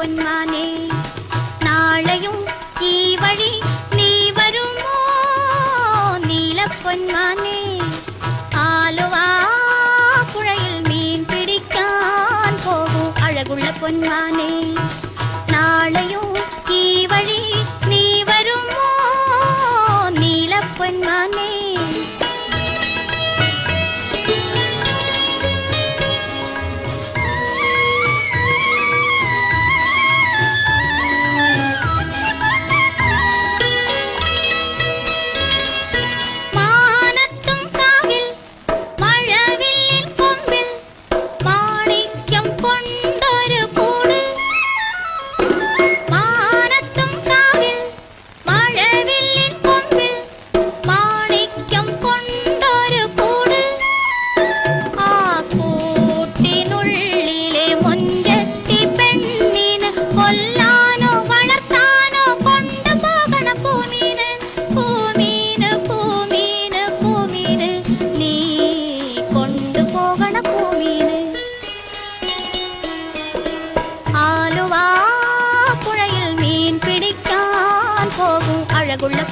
பொன்மானே நாளையும் ஈவழி நீ வருமோ? நீல பொன்மானே. ஆலுவா புழையில் மீன் பிடிக்கான். போகும் அழகுள்ள பொன்மானே.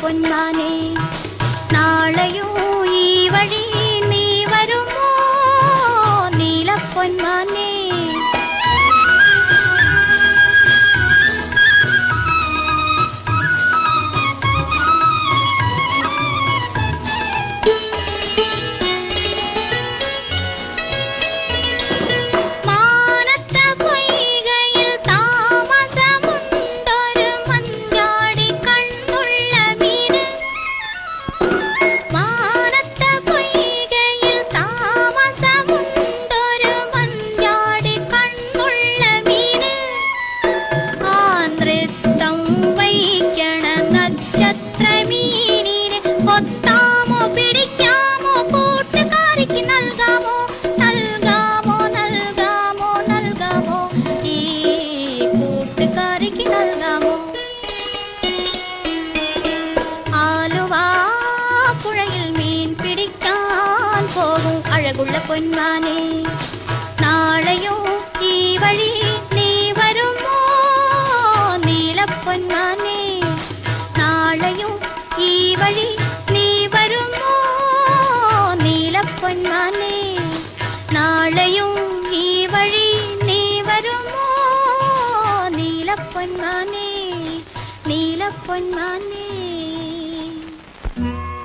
பொன்மானே நாளையும் ஈ வழி அழகுள்ள பொன்மானே நாளையும் ஈவழி நீ வருமோ? நீல பொன்மானே நாளையும் ஈவழி நீ வருமோ? நீல பொன்மானே நாளையும் ஈவழி நீ வருமோ? நீல பொன்மானே நீல பொன்மானே.